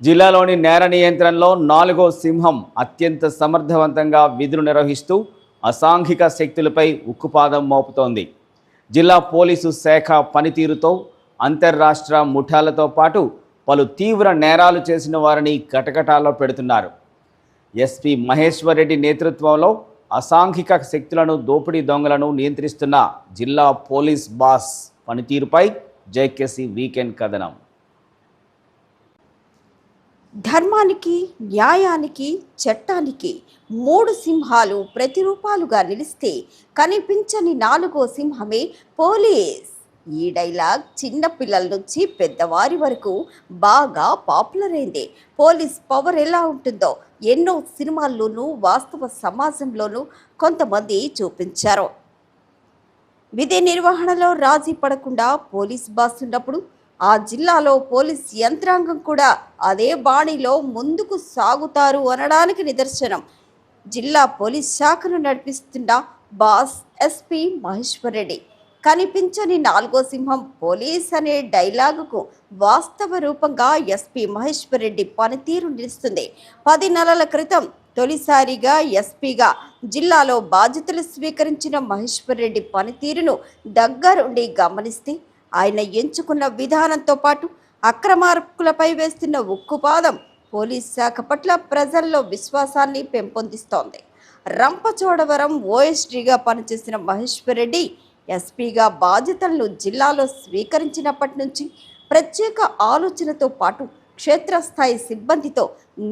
జిల్లాలోని నేర నియంత్రణలో నాలుగో సింహం అత్యంత సమర్థవంతంగా విధులు నిర్వహిస్తూ అసాంఘిక శక్తులపై ఉక్కుపాదం మోపుతోంది. జిల్లా పోలీసు శాఖ పనితీరుతో అంతర్రాష్ట్ర ముఠాలతో పాటు పలు తీవ్ర నేరాలు చేసిన వారిని కటకటాల్లో పెడుతున్నారు. ఎస్పీ మహేశ్వర్ రెడ్డి నేతృత్వంలో అసాంఘిక శక్తులను దోపిడీ దొంగలను నియంత్రిస్తున్న జిల్లా పోలీస్ బాస్ పనితీరుపై జేకేసీ వీకెండ్ కథనం. ధర్మానికి న్యాయానికి చట్టానికి మూడు సింహాలు ప్రతిరూపాలుగా నిలిస్తే కనిపించని నాలుగో సింహమే పోలీస్. ఈ డైలాగ్ చిన్న పిల్లల నుంచి పెద్దవారి వరకు బాగా పాపులర్ అయింది పోలీస్ పవర్ ఎలా ఉంటుందో ఎన్నో సినిమాల్లోనూ వాస్తవ సమాజంలోనూ కొంతమంది చూపించారు. విధి నిర్వహణలో రాజీ పడకుండా పోలీస్ బాస్ ఉన్నప్పుడు ఆ జిల్లాలో పోలీస్ యంత్రాంగం కూడా అదే బాణిలో ముందుకు సాగుతారు అనడానికి నిదర్శనం. జిల్లా పోలీస్ శాఖను నడిపిస్తున్న బాస్ ఎస్పీ మహేశ్వర్ రెడ్డి. కనిపించని నాలుగో సింహం పోలీస్ అనే డైలాగుకు వాస్తవ రూపంగా ఎస్పీ మహేశ్వర్ రెడ్డి పనితీరు నిలుస్తుంది. పది నెలల క్రితం తొలిసారిగా ఎస్పీగా జిల్లాలో బాధ్యతలు స్వీకరించిన మహేశ్వర్ రెడ్డి పనితీరును దగ్గరుండి గమనిస్తే ఆయన ఎంచుకున్న విధానంతో పాటు అక్రమార్కులపై వేస్తున్న ఉక్కుపాదం పోలీస్ శాఖ పట్ల ప్రజల్లో విశ్వాసాన్ని పెంపొందిస్తోంది. రంపచోడవరం ఓఎస్డీగా పనిచేసిన మహేశ్వర్ రెడ్డి ఎస్పీగా బాధ్యతలను జిల్లాలో స్వీకరించినప్పటి నుంచి ప్రత్యేక ఆలోచనతో పాటు క్షేత్రస్థాయి సిబ్బందితో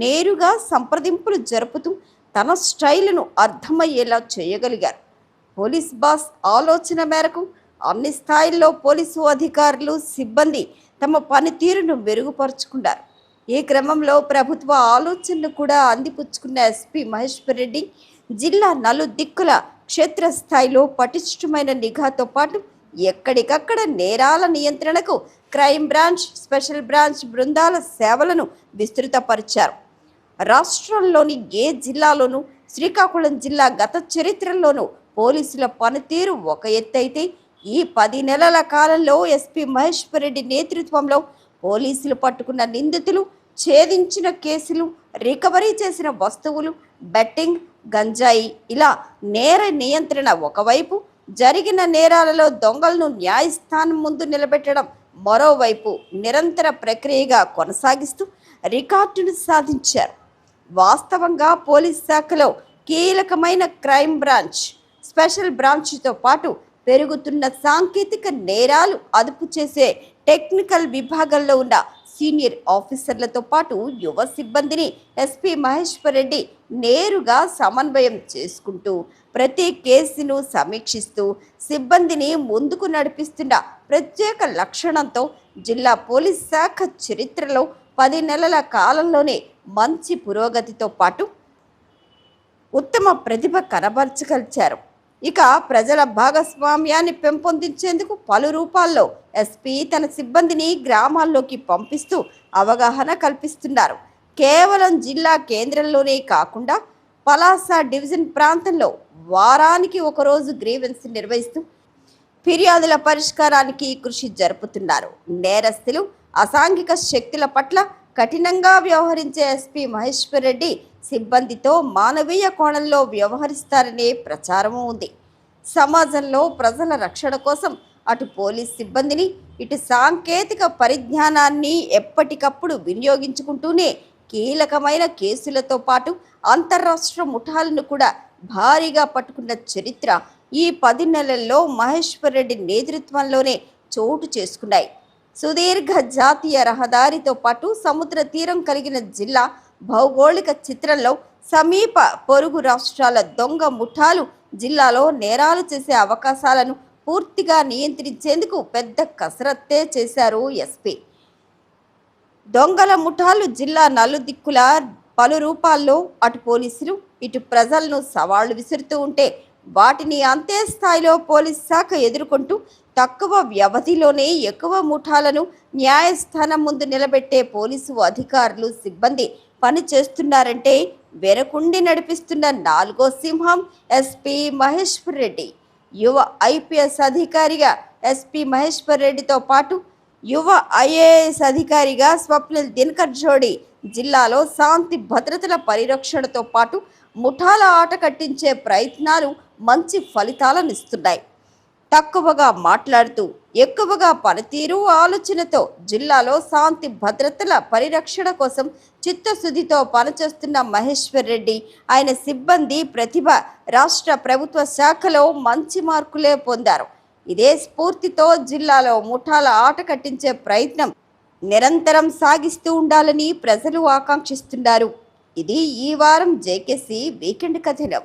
నేరుగా సంప్రదింపులు జరుపుతూ తన స్టైలును అర్థమయ్యేలా చేయగలిగారు. పోలీస్ బాస్ ఆలోచన మేరకు అన్ని స్థాయిల్లో పోలీసు అధికారులు సిబ్బంది తమ పనితీరును మెరుగుపరుచుకున్నారు. ఈ క్రమంలో ప్రభుత్వ ఆలోచనలు కూడా అందిపుచ్చుకున్న ఎస్పీ మహేశ్వర్ రెడ్డి జిల్లా నలు దిక్కుల క్షేత్రస్థాయిలో పటిష్టమైన నిఘాతో పాటు ఎక్కడికక్కడ నేరాల నియంత్రణకు క్రైమ్ బ్రాంచ్ స్పెషల్ బ్రాంచ్ బృందాల సేవలను విస్తృతపరిచారు. రాష్ట్రంలోని ఏ జిల్లాలోనూ శ్రీకాకుళం జిల్లా గత చరిత్రలోనూ పోలీసుల పనితీరు ఒక ఎత్తైతే ఈ పది నెలల కాలంలో ఎస్పీ మహేశ్వర్ రెడ్డి నేతృత్వంలో పోలీసులు పట్టుకున్న నిందితులు ఛేదించిన కేసులు రికవరీ చేసిన వస్తువులు బెట్టింగ్ గంజాయి ఇలా నేర నియంత్రణ ఒకవైపు జరిగిన నేరాలలో దొంగలను న్యాయస్థానం ముందు నిలబెట్టడం మరోవైపు నిరంతర ప్రక్రియగా కొనసాగిస్తూ రికార్డును సాధించారు. వాస్తవంగా పోలీస్ శాఖలో కీలకమైన క్రైమ్ బ్రాంచ్ స్పెషల్ బ్రాంచ్తో పాటు పెరుగుతున్న సాంకేతిక నేరాలు అదుపు చేసే టెక్నికల్ విభాగంలో ఉన్న సీనియర్ ఆఫీసర్లతో పాటు యువ సిబ్బందిని ఎస్పీ మహేశ్వర్ రెడ్డి నేరుగా సమన్వయం చేసుకుంటూ ప్రతి కేసును సమీక్షిస్తూ సిబ్బందిని ముందుకు నడిపిస్తున్న ప్రత్యేక లక్షణంతో జిల్లా పోలీస్ శాఖ చరిత్రలో పది నెలల కాలంలోనే మంచి పురోగతితో పాటు ఉత్తమ ప్రతిభ కనబరచగలిచారు. ఇక ప్రజల భాగస్వామ్యాన్ని పెంపొందించేందుకు పలు రూపాల్లో ఎస్పీ తన సిబ్బందిని గ్రామాల్లోకి పంపిస్తూ అవగాహన కల్పిస్తున్నారు. కేవలం జిల్లా కేంద్రంలోనే కాకుండా పలాస డివిజన్ ప్రాంతంలో వారానికి ఒకరోజు గ్రీవెన్స్ నిర్వహిస్తూ ఫిర్యాదుల పరిష్కారానికి కృషి జరుపుతున్నారు. నేరస్తులు అసాంఘిక శక్తుల పట్ల కఠినంగా వ్యవహరించే ఎస్పీ మహేశ్వర్ రెడ్డి సిబ్బందితో మానవీయ కోణంలో వ్యవహరిస్తారనే ప్రచారము ఉంది. సమాజంలో ప్రజల రక్షణ కోసం అటు పోలీస్ సిబ్బందిని ఇటు సాంకేతిక పరిజ్ఞానాన్ని ఎప్పటికప్పుడు వినియోగించుకుంటూనే కీలకమైన కేసులతో పాటు అంతర్రాష్ట్ర ముఠాలను కూడా భారీగా పట్టుకున్న చరిత్ర ఈ పది నెలల్లో మహేశ్వర్ రెడ్డి నేతృత్వంలోనే చోటు చేసుకున్నాయి. సుదీర్ఘ జాతీయ రహదారితో పాటు సముద్ర తీరం కలిగిన జిల్లా భౌగోళిక చిత్రంలో సమీప పొరుగు రాష్ట్రాల దొంగ ముఠాలు జిల్లాలో నేరాలు చేసే అవకాశాలను పూర్తిగా నియంత్రించేందుకు పెద్ద కసరత్తే చేశారు ఎస్పీ. దొంగల ముఠాలు జిల్లా నలుదిక్కుల పలు రూపాల్లో అటు పోలీసులు ఇటు ప్రజలను సవాళ్ళు విసురుతూ ఉంటే వాటిని అంతే స్థాయిలో పోలీస్ శాఖ ఎదుర్కొంటూ తక్కువ వ్యవధిలోనే ఎక్కువ ముఠాలను న్యాయస్థానం ముందు నిలబెట్టే పోలీసు అధికారులు సిబ్బంది పని చేస్తున్నారంటే వెనకుండి నడిపిస్తున్న నాలుగో సింహం ఎస్పీ మహేశ్వర్ రెడ్డి. యువ ఐపీఎస్ అధికారిగా ఎస్పీ మహేశ్వర్ రెడ్డితో పాటు యువ ఐఏఎస్ అధికారిగా స్వప్నిల్ దినకర్ జోడి జిల్లాలో శాంతి భద్రతల పరిరక్షణతో పాటు ముఠాల ఆట కట్టించే ప్రయత్నాలు మంచి ఫలితాలనిస్తున్నాయి తక్కువగా మాట్లాడుతూ ఎక్కువగా పనితీరు ఆలోచనతో జిల్లాలో శాంతి భద్రతల పరిరక్షణ కోసం చిత్తశుద్ధితో పనిచేస్తున్న మహేశ్వర్ రెడ్డి ఆయన సిబ్బంది ప్రతిభ రాష్ట్ర ప్రభుత్వ శాఖలో మంచి మార్కులే పొందారు. ఇదే స్ఫూర్తితో జిల్లాలో ముఠాల ఆట కట్టించే ప్రయత్నం నిరంతరం సాగిస్తూ ఉండాలని ప్రజలు ఆకాంక్షిస్తున్నారు. ఇది ఈ వారం జేకేసీ వీకెండ్ కథనం.